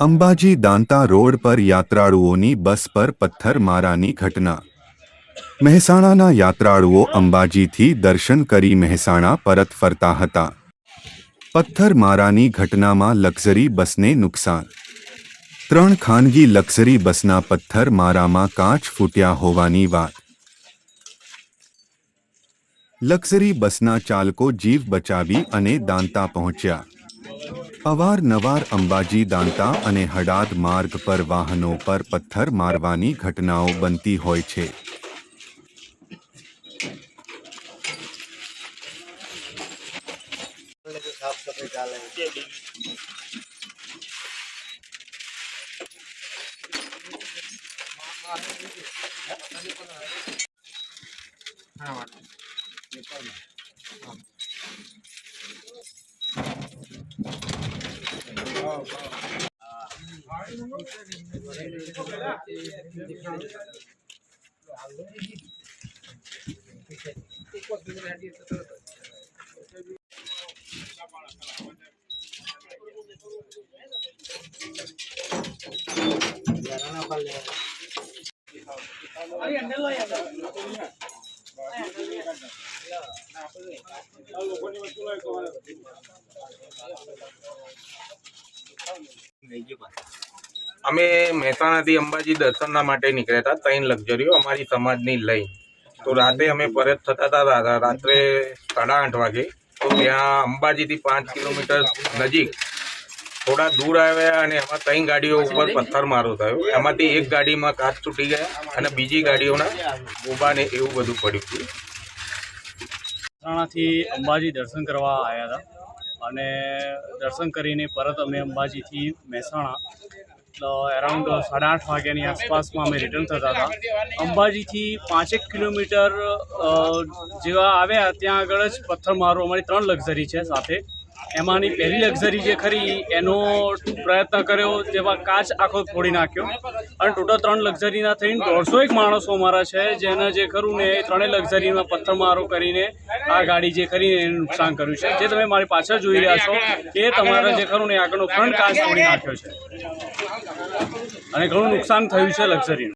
Ambaji Danta road પર યાત્રાળુઓની બસ પર પથ્થરમારાની ઘટના. મહેસાણાના યાત્રાળુઓ અંબાજીથી દર્શન કરી મહેસાણા પરત ફરતા હતા. પથ્થરમારાની ઘટનામાં લક્ઝરી બસને નુકસાન. ત્રણ ખાનગી લક્ઝરી બસના પથ્થરમારામાં કાચ ફૂટ્યા હોવાની વાત. લક્ઝરી બસના ચાલકો જીવ બચાવી અને દાંતા પહોંચ્યા. અવારનવાર અંબાજી દાંતા અને હડાદ માર્ગ પર વાહનો પર પથ્થર મારવાની ઘટનાઓ બનતી હોય છે. સાફ સફાઈ ચાલે અમે મહેસાણાથી અંબાજી દર્શનના માટે નીકળ્યા હતા, ત્રણ લક્ઝરીઓ અમારી સમાજની લઈ. તો રાતે અમે પરત થતા હતા રાત્રે સાડા આઠ વાગે, તો ત્યાં અંબાજીથી પાંચ કિલોમીટર નજીક થોડા દૂર આવ્યા અને એમાં ત્રણ ગાડીઓ ઉપર પથ્થરમારો થયો. એમાંથી એક ગાડીમાં કાચ તૂટી ગયા અને બીજી ગાડીઓના ઊભા એવું બધું પડ્યું. હતું મહેસાણાથી અંબાજી દર્શન કરવા આવ્યા હતા. અને દર્શન કરીને પરત અમે અંબાજીથી મહેસાણા એરાઉન્ડ સાડા આઠ વાગ્યાની આસપાસમાં અમે રિટર્ન થતા હતા. અંબાજીથી પાંચેક કિલોમીટર જેવા આવ્યા ત્યાં આગળ જ પથ્થરમારો અમારી ત્રણ લક્ઝરી છે સાથે. એમાંની પહેલી લક્ઝરી જે ખરી, એનો પ્રયત્ન કર્યો જેમાં કાચ આખો ફોડી નાખ્યો. અને ટોટલ ત્રણ લક્ઝરીના થઈને દોઢસો એક માણસો અમારા છે, જેને જે ખરું ને એ ત્રણેય લક્ઝરીમાં પથ્થરમારો કરીને આ ગાડી જે કરીને એને નુકસાન કર્યું છે. જે તમે મારી પાછળ જોઈ રહ્યા છો, એ તમારા જે ખરું ને આગળનો ફ્રન્ટ કાચ ફોડી નાખ્યો છે. અને ઘણું નુકસાન થયું છે લક્ઝરીનું.